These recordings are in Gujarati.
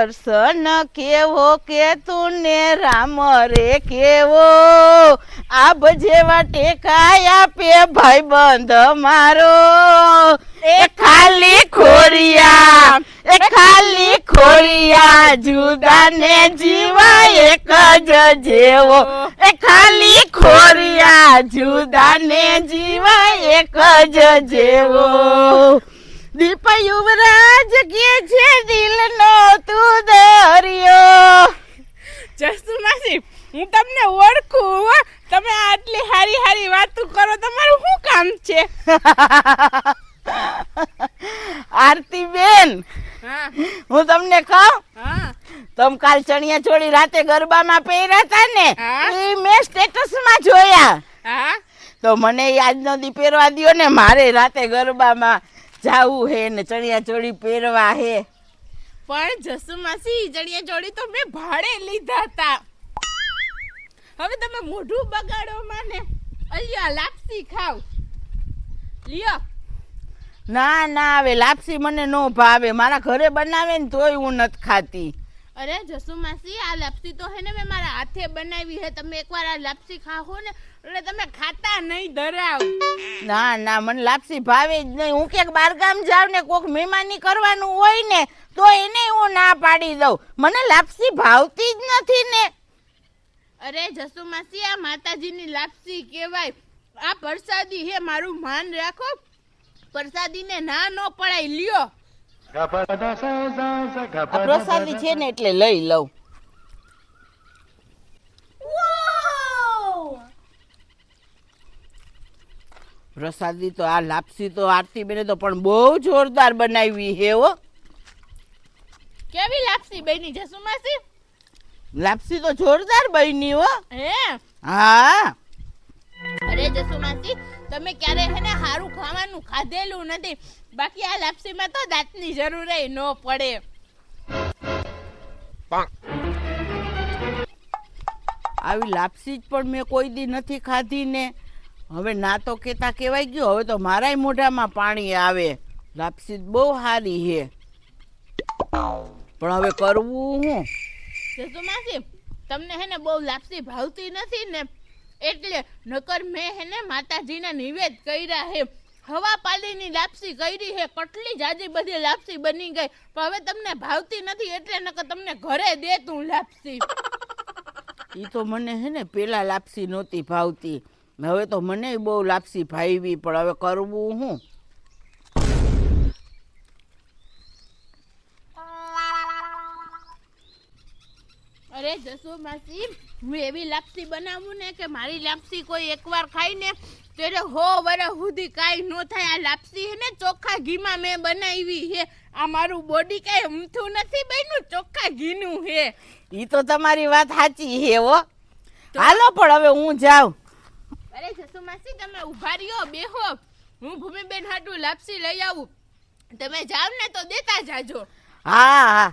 હે કરશન કેવો કે તુને રામ રે કેવો? આબ જેવા ટેકાય આપે ભાઈ બંધ મારો. એ ખાલી ખોરિયા, એ ખાલી ખોરિયા જુદા ને જીવા એક જ જેવો. એ ખાલી ખોરિયા જુદા ને જીવા એક જ જેવો. દીપ યુવરાજ કે છે દિલનો તું દરિયો? જસુ માસી હું તમને ઓળખું તમે આટલી હારી હારી વાતો કરો તમારું શું કામ છે? આરતી બેન હું. તમને કહું? તમ કાલ ચણિયા ચોળી રાતે ગરબામાં પહેર્યા હતા ને એ મેં સ્ટેટસમાં જોયા. તો મને યાદ નથી પહેરવા દ્યો ને મારે રાતે ગરબામાં જાવું હે ને ચણિયા ચોળી પહેરવા હે. પણ જસુ માસી ચણિયા ચોળી તો મેં ભાડે લીધા હતા હવે તમે મોઢું બગાડો માને. અલ્યા લાપસી ખાવ. લ્યો. ના ના હવે લાપસી મને નો ભાવે. મારા ઘરે બનાવે ને તોય હું નથી ખાતી. અરે જસુ માસી આ લાપસી તો હે ને મેં મારા હાથે બનાવી હે. તમે એકવાર આ લાપસી ખાહો ને એટલે તમે ખાતા નહીં ધરાવ. ના ના મને લાપસી ભાવે જ નહીં. હું ક્યાંક બારગામ જાવ ને કોક મહેમાની કરવાનું હોય ને તો એને હું ના પાડી દઉં. મને લાપસી ભાવતી જ નથી ને. અરે જસુ માસી આ માતાજીની લાપસી કહેવાય. આ પ્રસાદી હે મારું માન રાખો. પ્રસાદીને ના ન પડાય લ્યો. પ્રસાદી છે ને એટલે લઈ લઉં. પ્રસાદી તો આ લાપસી તો આરતી બેને તો પણ બહુ જોરદાર બનાવી હે હો. કેવી લાપસી બની જસુમાસી લાપસી તો જોરદાર બની હો. હે? હા. અરે જસુ માસી તમે ક્યારે હે ને સારું ખાવાનું ખાધેલું નથી. બાકી આ લાપસીમાં તો દાંતની જરૂર ન પડે. આવી લાપસી જ પણ મેં કોઈ દી નથી ખાધી ને. હવે ના તો કેતા કહેવાય ગયું હવે તો મારાય મોઢામાં પાણી આવે. લાપસી બહુ સારી હે. પણ હવે કરવું હું? જસુ માસી તમને હે ને બહુ લાપસી ભાવતી નથી ને? એટલે નકર મેં હે ને માતાજીના નિવેદ કર્યા હે. હવા પાલીની લાપસી કરી હે. કેટલી જાજી બધી લાપસી બની ગઈ. પણ હવે તમને ભાવતી નથી એટલે નકર તમને ઘરે દે તું લાપસી. એ તો મને હે ને પેલા લાપસી નહોતી ભાવતી. હવે તો મને બહુ લાપસી ભાવી પણ હવે કરવું હું? અરે જસુ માસી હું એવી લાપસી બનાવું ને કે મારી લાપસી કોઈ એકવાર ખાઈ ને ત્યારે હો વરે સુધી કાંઈ ન થાય. આ લાપસી હે ને ચોખ્ખા ઘીમાં મેં બનાવી હે. આ મારું બોડી કાંઈ ઊમથું નથી બન્યું ચોખ્ખા ઘીનું હે. એ તો તમારી વાત સાચી હે હો. હાલો પણ હવે હું જાઉં. અરે જસુ માસી તમે ઊભા રહ્યો બેહો. હું ભૂમિબેન હાટું લાપસી લઈ આવું. તમે જાવ ને તો દેતા જાજો. હા હા.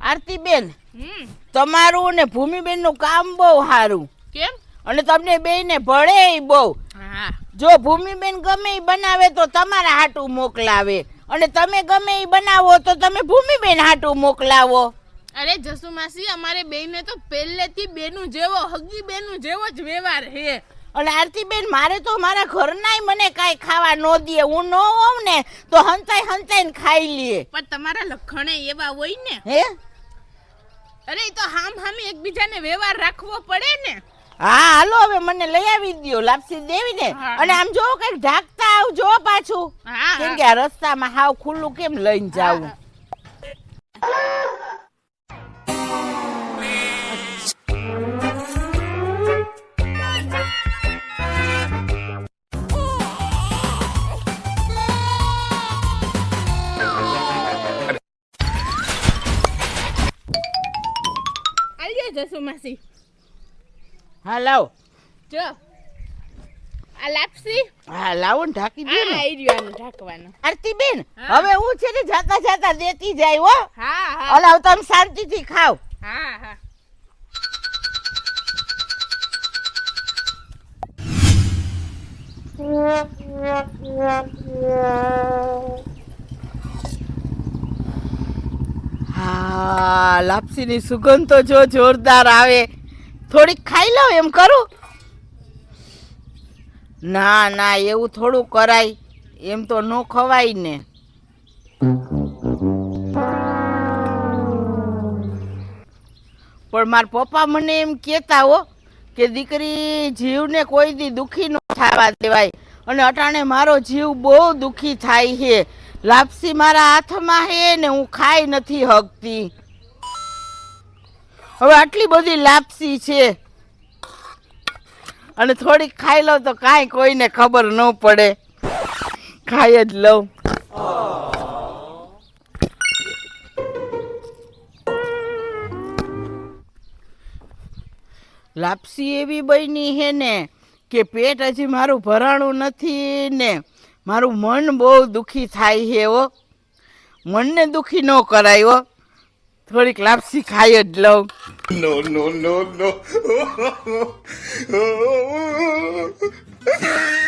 આરતીબેન હમ. તમારું ને ભૂમિબેનનું કામ બહુ સારું. કેમ? અને તમને બેયને ભળે બહુ. હા. જો ભૂમિબેન ગમે એ બનાવે તો તમારા હાટું મોકલાવે. અને તમે ગમે એ બનાવો તો તમે ભૂમિબેન હાટું મોકલાવો. અરે જસુ માસી અમારે બેને તો પહેલેથી બેનું જેવો હગી બેનું જેવો જ વ્યવહાર હે અને આરતીબેન મારે તો મારા ઘરનાય મને કાંઈ ખાવા ન દે. હું ન હોઉં ને તો હંતાઈ હંતાઈને ખાઈ લે. પણ તમારા લખણે એવા હોય ને? હે? અરે તો હામ હામે એકબીજાને વ્યવહાર રાખવો પડે ને. હા હાલો હવે મને લઈ આવી દયો લાપસી દેવી ને. અને આમ જો કંઈક ઢાકતા આવજો પાછું. કેમ કે આ રસ્તામાં હાવ ખુલ્લું કેમ લઈને જાવું માસી હા લાવો જો આ લાપસી હા લાવો ને ઢાકી દો ને. આઈડિયો આનું ઢાંકવાનું. આરતીબેન હા. હવે હું છે ને જાતા જાતા દેતી જાય હો. હા હા. અલા તમે શાંતિથી ખાવ હા હા. લાપસીની સુગંધ તો જો જોરદાર આવે. થોડીક ખાઈ લઉં એમ કરું? ના ના, એવું થોડું કરાય. એમ તો ન ખવાય ને. પણ મારા પપ્પા મને એમ કહેતા હો કે દીકરી જીવને કોઈ દી દુઃખી ન થવા દેવાય. અને અટાણે મારો જીવ બહુ દુખી થાય છે. લાપસી મારા હાથમાં હે ને હું ખાઈ નથી હકતી હવે આટલી બધી લાપસી છે. અને થોડીક ખાઈ લઉં તો કાંઈ કોઈને ખબર ન પડે. ખાઈ જ લઉં. લાપસી એવી બની હે ને કે પેટ હજી મારું ભરાણું નથી ને મારું મન બહુ દુખી થાય છે ઓ મનને દુખી ન કરાય થોડીક લાપસી ખાઈ જ લઉં નો નો નો no.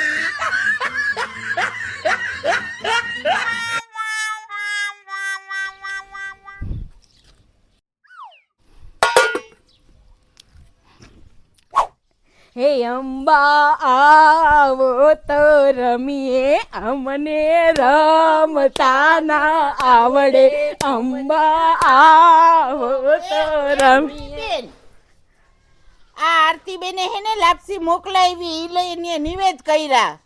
અંબા આવો તો રમીએ અમને રમતા ના આવડે. અંબા આવો તો રમીએ આ આરતી બેને હે ને લાપસી મોકલાવી એ લઈને નિવેદ કર્યા.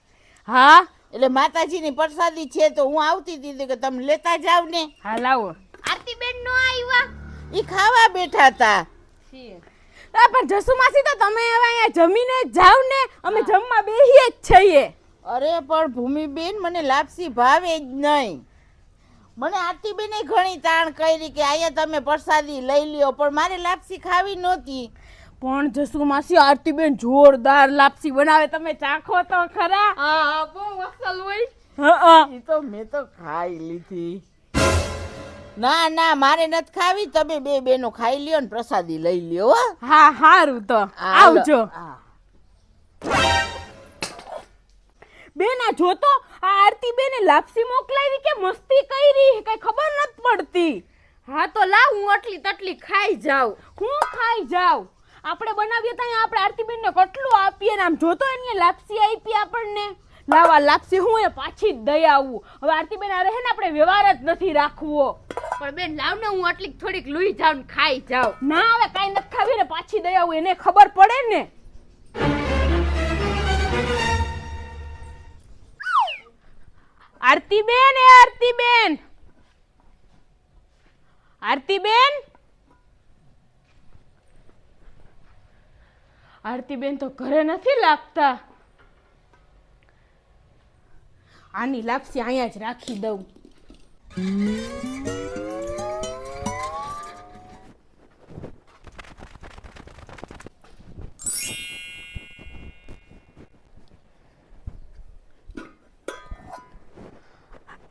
હા? એટલે માતાજીની પ્રસાદી છે તો હું આવતી હતી કે તમે લેતા જાવ ને હા લાવો. આરતી બેન નો આવ્યા ઈ ખાવા બેઠા હતા આ પણ જસુ માસી તો તમે હવે અહીંયા જમીને જ જાવ ને અમે જમવા બેહીએ જ છીએ. અરે પણ ભૂમિબેન મને લાપસી ભાવે જ નહીં. મને આરતીબેને ઘણી તાણ કરી કે અહીંયા તમે પ્રસાદી લઈ લ્યો પણ મારે લાપસી ખાવી નહોતી. પણ જસુ માસી આરતીબેન જોરદાર લાપસી બનાવે. તમે ચાખો તો ખરા. હા બહુ અસલ હોય. હા. ઈ તો મેં તો ખાઈ લીધી. ના ના મારે નથી ખાવી. તમે બે બેનો ખાઈ લ્યો ને પ્રસાદી લઈ લ્યો હો. હા હારું તો. આવજો. બેના જોતો આ આરતી બેને લાપસી મોકલાવી કે મસ્તી કરી? કઈ ખબર નથી પડતી. હા તો લાવ હું આટલી તટલી ખાઈ જાઉં. હું ખાઈ જાવ આપણે બનાવીએ ત્યાં આપણે આરતી બેનને કેટલું આપીએ ને આમ જોતો એની લાપસી આપી આપણને. લાવા લાપસી હું એ પાછી દઈ આવું. હવે આરતી બેન આ રહે ને આપણે વ્યવહાર જ નથી રાખવો. પણ બેન લાવ ને હું આટલી થોડીક લુઈ જાઉં ને ખાઈ જાઉં. ના હવે કાંઈ નથી ખાવી ને પાછી દઈ આવું એને ખબર પડે ને. આરતી બેન એ આરતી બેન આરતી બેન આરતી બેન તો ઘરે નથી લાગતા. આની લાપસી અહીંયા જ રાખી દઉં.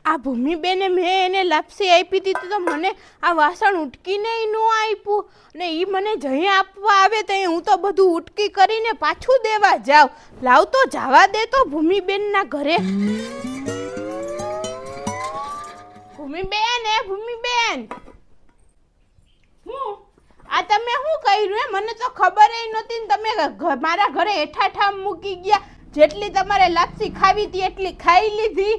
આ ભૂમિબેને મેં એને લાપસી આપી હતી તો મને આ વાસણ ઉટકીને ન આપ્યું. ને એ મને જઈ આપવા આવે તો હું તો બધું ઉટકી કરીને પાછું દેવા જાઉં. લાવ તો જવા દે તો ભૂમિબેનના ઘરે. ભૂમિબેન એ ભૂમિબેન. હું? આ તમે શું કર્યું એ મને તો ખબર નહોતી ને તમે મારા ઘરે હેઠા ઠામ મૂકી ગયા. જેટલી તમારે લાપસી ખાવી હતી એટલી ખાઈ લીધી.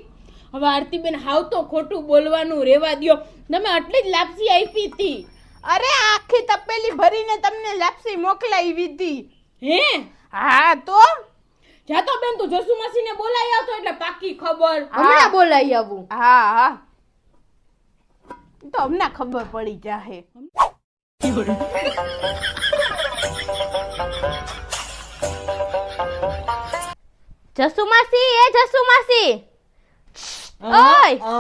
હવે આરતીબેન હાવ તો ખોટું બોલવાનું રહેવા દો તમે આટલી જ લાપસી આપી હતી. અરે આખી તપેલી ભરીને તમને લાપસી મોકલાવી હતી હે? હા તો? જાતો બેન તું જસુ માસીને બોલાઈ આવતો એટલે પાકી ખબર. હમણાં બોલાઈ આવું. હા હા. તો હમણાં ખબર પડી જાહે. જસુ માસી એ જસુ માસી ઓય.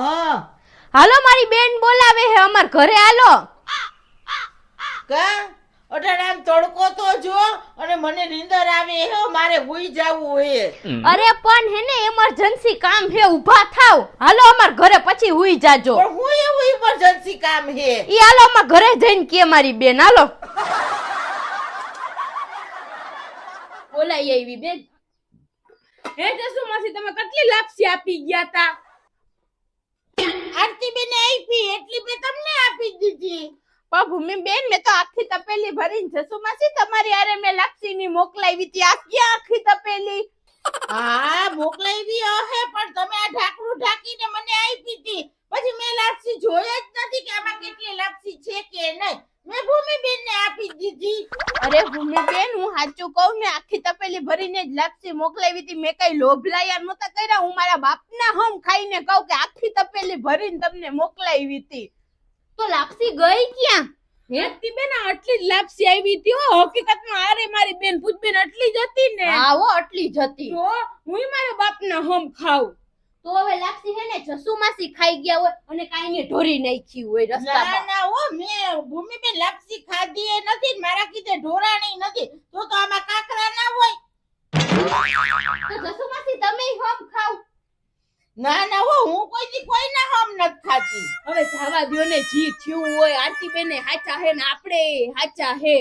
હાલો મારી બેન બોલાવે હે અમાર ઘરે હાલો. કા? અટાણે આમ તડકો તો જો અને મને નીંદર આવે હે મારે હુઈ જાવું હે. અરે પણ હે ને ઇમરજન્સી કામ હે ઊભા થાવ. હાલો અમાર ઘરે પછી હુઈ જાજો. પણ હું એવું ઇમરજન્સી કામ હે? ઈ હાલો અમાર ઘરે જઈને કે મારી બેન હાલો. બોલાઈ આવી બેન. હે જસુ માસી તમે કેટલી લાપસી આપી ગયા તા? આરતી બેને આપી એટલી બે તમને આપી દીધી. જો ભૂમિબેન મેં તો આખી તપેલી ભરીને જસુમાસી તમારી આરે મેં લાપસીની મોકલાવી હતી? આ ક્યાં આખી તપેલી? હા મોકલાવી હે પણ તમે આ ઢાંકણું ઢાંકીને મને આપી હતી. પછી મેં લાપસી જોઈ જ નથી કે આમાં કેટલી લાપસી છે કે નહીં. મેં ભૂમિબેન ને આપી દીધી. અરે ભૂમિ બેન હું સાચું કહું ને આખી તપેલી ભરીને જ લાપસી મોકલાવી હતી. મેં કઈ લોભલાયા નહોતા કર્યા. હું મારા બાપના હમ ખાઈને કહું કે આખી તપેલી ભરીને તમને મોકલાવી હતી. તો લાપસી ગઈ ક્યાં? હેતી બેન આટલી જ લાપસી આવી હતી હો. હકીકતમાં આરે મારી બેન પૂજબેન આટલી જ હતી ને. આવો આટલી જ હતી. તો હું મારા બાપના હમ ખાવ તો હવે લાપસી હે ને જસુમાસી ખાઈ ગયા હોય અને કાઈને ઢોરી નાખી હોય ના રસ્તામાં. ના હો મેં ભૂમિબેન લાપસી ખાધી એ નથી મારા કીધે ઢોરાણી નથી. તો તો આમાં કાકરા ના હોય. તો જસુમાસી તમે હમ ખાવ. ના ના હો હું કોઈ દી કોઈના હમ નથી ખાતી. હવે જવા દ્યો ને જી થયું હોય આરતી બેને હાચા હે ને આપણે હાચા હે.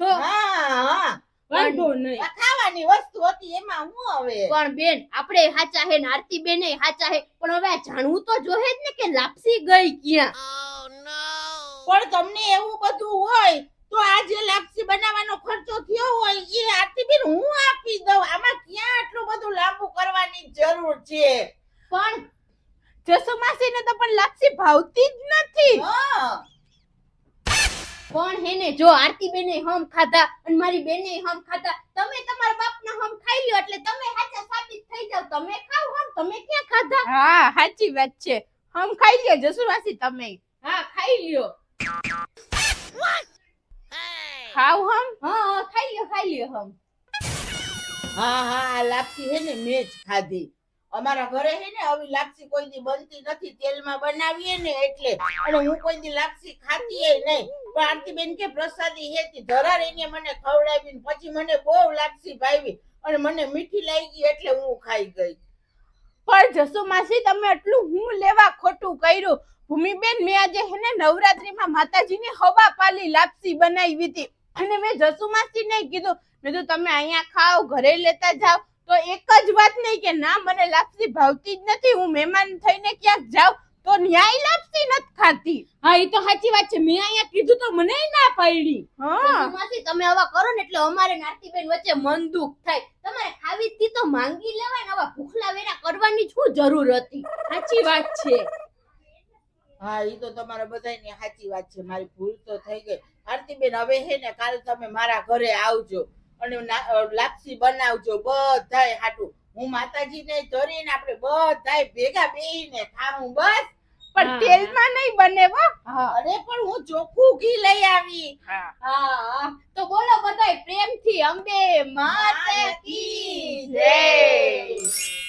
તો હા હા. વાંધો નહીં. ખાવાની વસ્તુ હતી એમાં હું હવે? પણ બેન આપણે હાચા હે ને આરતી બેન હાચા હે. પણ હવે જાણવું તો જોહે જ ને કે લાપસી ગઈ ક્યાં? પણ તમને એવું બધું હોય તો આ જે લાપસી બનાવવાનો ખર્ચો થયો હોય એ આરતી બેન હું આપી દઉં? આમાં ક્યાં આટલું બધું લાંબુ કરવાની જરૂર છે? પણ જસુમાસીને તો પણ લાપસી ભાવતી જ નથી. હા. પણ હેને જો આરતી બેને હમ ખાધા અને મારી બેને હમ ખાધા તમે તમારા બાપના હમ ખાઈ લ્યો એટલે તમે સાચા સાબિત થઈ જાવ તમે ખાવ હમ તમે ક્યાં ખાધા? હા સાચી વાત છે. હમ ખાઈ લ્યો જસુવાસી તમે. હા ખાઈ લ્યો. ખાવ હમ? હા ખાઈ લ્યો ખાઈ લ્યો હમ. હા હા લાપસી હે ને મેં જ ખાધી. અમારા ઘરે હે ને આવી લાપસી કોઈ દી બનતી નથી, તેલમાં બનાવીએ ને એટલે. અને હું કોઈ દી લાપસી ખાતી નહીં. પણ આરતીબેન કે પ્રસાદી હેતી ધરા રહીને મને ખવડાવી પછી મને બહુ લાપસી ભાવી અને મને મીઠી લાગી એટલે હું ખાઈ ગઈ. પણ જસુમાસી, તમે આટલું હું લેવા ખોટું કર્યું? ભૂમિબેન, મેં આજે હેને નવરાત્રીમાં માતાજીની હવા પાલી લાપસી બનાવી હતી. અને મેં જસુમાસીને કીધું, મેં તમે અહીંયા ખાઓ, ઘરે લેતા જાઓ. તો એક જ વાત નહીં કે ના મને લાપસી ભાવતી જ નથી. હું મહેમાન થઈને ક્યાંક જાઉં તો ન્યાય લાપસી નથી ખાતી. હા એ તો સાચી વાત છે. મેં અહીંયા કીધું તો મને ના પાડી. હા. માસી તમે આવા કરો ને એટલે અમારે નાતીબેન વચ્ચે મન દુઃખ થાય. તમારે ખાવી હતી તો માંગી લેવાય ને આવા ભૂખલા વેરા કરવાની શું જરૂર હતી? સાચી વાત છે. હા એ તો તમારા બધાની સાચી વાત છે. મારી ભૂલ તો થઈ ગઈ. આરતીબેન હવે હે ને કાલ તમે મારા ઘરે આવજો. અને લાપસી બનાવજો બધાય હાટું. હું માતાજીને ધરીને આપણે બધાય ભેગા બેહીને ખાવું બસ. પણ તેલમાં નહીં બને વો અરે પણ હું ચોખ્ખું ઘી લઈ આવી. હા. તો બોલો બધાય પ્રેમથી અંબે માતા કી જય.